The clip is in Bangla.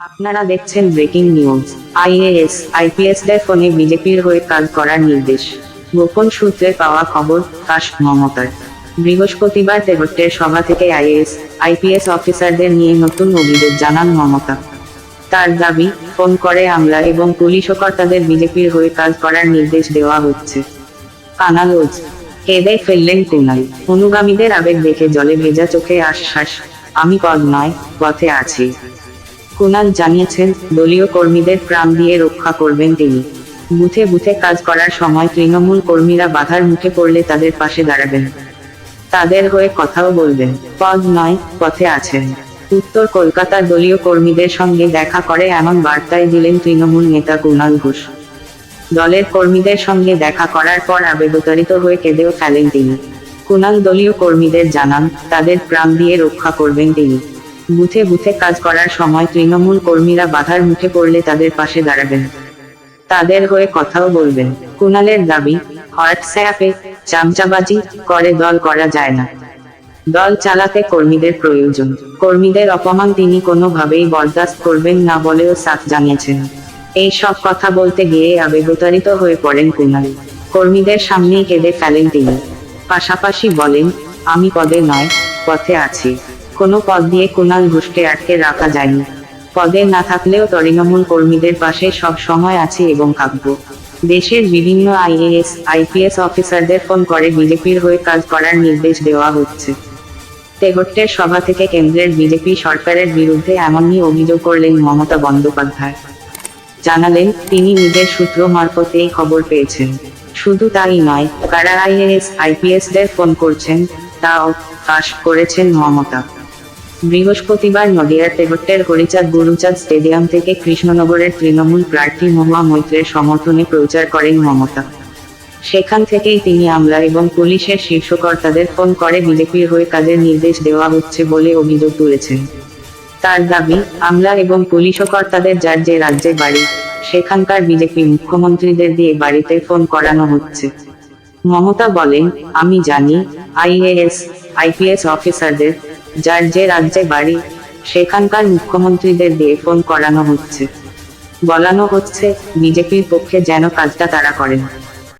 আপনারা দেখছেন ব্রেকিং নিউজ। আইএএস, আইপিএস আইপিএসদের ফোনে বিজেপির হয়ে কাজ করার নির্দেশ। গোপন সূত্রে পাওয়া খবর, কাশ মমতার। বৃহস্পতিবার তেহট্টের সভা থেকে আইএএস, আইপিএস অফিসারদের নিয়ে নতুন অভিযোগ জানান মমতা। তার দাবি, ফোন করে আমলা এবং পুলিশ কর্তাদের বিজেপির হয়ে কাজ করার নির্দেশ দেওয়া হচ্ছে। কানালোজ কেঁদে ফেললেন কুনাল। অনুগামীদের আবেগ দেখে জলে ভেজা চোখে আশ্বাস, আমি পদ নয়, পথে আছি। কুনাল জানিয়েছেন, দলীয় কর্মীদের প্রাণ দিয়ে রক্ষা করবেন তিনি। বুথে বুথে কাজ করার সময় তৃণমূল কর্মীরা বাধার মুখে পড়লে তাদের পাশে দাঁড়াবেন। তাদের হয়ে কথাও বলবেন। পদ নয়, পথে আছেন। উত্তর কলকাতার দলীয় কর্মীদের সঙ্গে দেখা করে এমন বার্তায় দিলেন তৃণমূল নেতা কুণাল ঘোষ। দলের কর্মীদের সঙ্গে দেখা করার পর আবেগতাড়িত হয়ে কেঁদেও ফেলেন তিনি। কুণাল দলীয় কর্মীদের জানান, তাদের প্রাণ দিয়ে রক্ষা করবেন তিনি। বুথে বুথে কাজ করার সময় তৃণমূল কর্মীরা বাধার মুখে পড়লে তাদের পাশে দাঁড়াবেন। তাদের হয়ে কথাও বলবেন। কুণালের দাবি, হোয়াটসঅ্যাপে চামচাবাজি করে দল করা যায় না। দল চালাতে কর্মীদের প্রয়োজন। কর্মীদের অপমান তিনি কোনোভাবেই বরদাস্ত করবেন না বলেও সাফ জানিয়েছেন। এই সব কথা বলতে গিয়ে আবেগতাড়িত হয়ে পড়েন কুণাল। কর্মীদের সামনেই কেঁদে ফেলেন তিনি। পাশাপাশি বলেন, আমি পদে নয়, পথে আছি। কোনো পদ দিয়ে কুণাল ঘোষকে আটকে রাখা যায়নি পদে না থাকলেও তৃণমূল কর্মীদের পাশে সব সময় আছে এবং থাকব। দেশের বিভিন্ন আইএএস, আইপিএস অফিসারদের ফোন করে বিজেপির হয়ে কাজ করার নির্দেশ দেওয়া হচ্ছে। তেহট্টের সভা থেকে কেন্দ্রের বিজেপি সরকারের বিরুদ্ধে এমনই অভিযোগ করলেন মমতা বন্দ্যোপাধ্যায়। জানালেন, তিনি নিজের সূত্র মারফত এই খবর পেয়েছেন। শুধু তাই নয়, কারা আইএএস, আইপিএসদের ফোন করছেন, তাও ফাঁস করেছেন মমতা। বৃহস্পতিবার নদিয়ার তেহট্টের হরিচাঁদ গুরুচাঁদ স্টেডিয়াম থেকে কৃষ্ণনগরের তৃণমূল প্রার্থী মহুয়া মৈত্রের সমর্থনে প্রচার করেন মমতা। সেখান থেকেই তিনি আমলা এবং পুলিশের শীর্ষকর্তাদের ফোন করে বিজেপির হয়ে কাজের নির্দেশ দেওয়া হচ্ছে বলে অভিযোগ তুলেছেন। তার দাবি, আমলা এবং পুলিশ কর্তাদের যার যে রাজ্যে বাড়ি, সেখানকার বিজেপি মুখ্যমন্ত্রীদের দিয়ে বাড়িতে ফোন করানো হচ্ছে। মমতা বলেন, আমি জানি, আইএএস, আইপিএস অফিসারদের যার যে রাজ্যে বাড়ি, সেখানকার মুখ্যমন্ত্রীদের দিয়ে ফোন করানো হচ্ছে। বলানো হচ্ছে, বিজেপির পক্ষে যেন কাজটা তারা করেন।